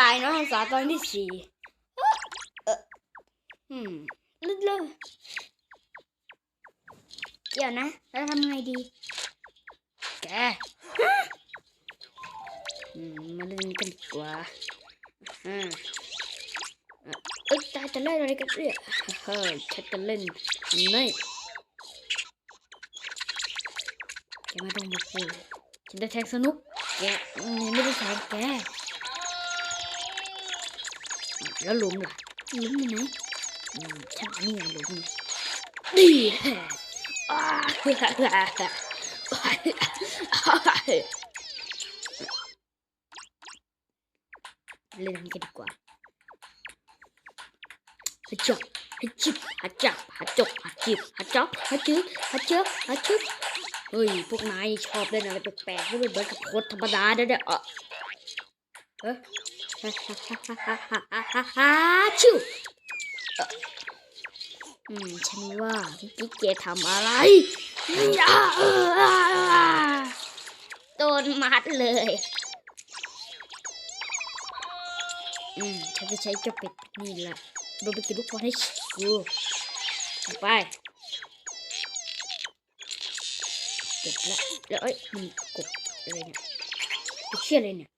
ตายเนาะสาตอนที่สี่เอออืมลึกเลยเกี่ยวนะแล้วทำไงดี แกอืมมาเล่นกันดีกว่าอ่าอะเอ้ยตายจะเล่นอะไรกันเนี่ยเฮ้ยฉันจะเล่นนี่แกไม่ต้องมาพูดฉันจะแทงสนุกแกยังไม่ได้แทงแก แล้วหลุมล่ะหลุมอยู่ไหนอืมฉันนี่ยังหลุมอยู่ดีแฮะอ้าเล่นกันดีกว่าฮัจจบฮัจจิบฮัจจับฮัจจบฮัจจิบฮัจจบฮัจจึบฮัจเจบฮัจจึบเฮ้ย พวกนายชอบเล่นอะไรแปลกๆไม่เหมือนกับโคตรธรรมดาเด้อเด้อเออเอ้ย ชิวอืมฉันว่าพี่กิ๊กเกทำอะไรโดนมัดเลย อืมฉันจะใช้จอบเป็ดนี่แหละบาร์บีคิวลูกบอลให้กูไปเก็บละแล้วเอ้ยมันกบอะไรเนี่ยเชื่ยอะไรเนี่ย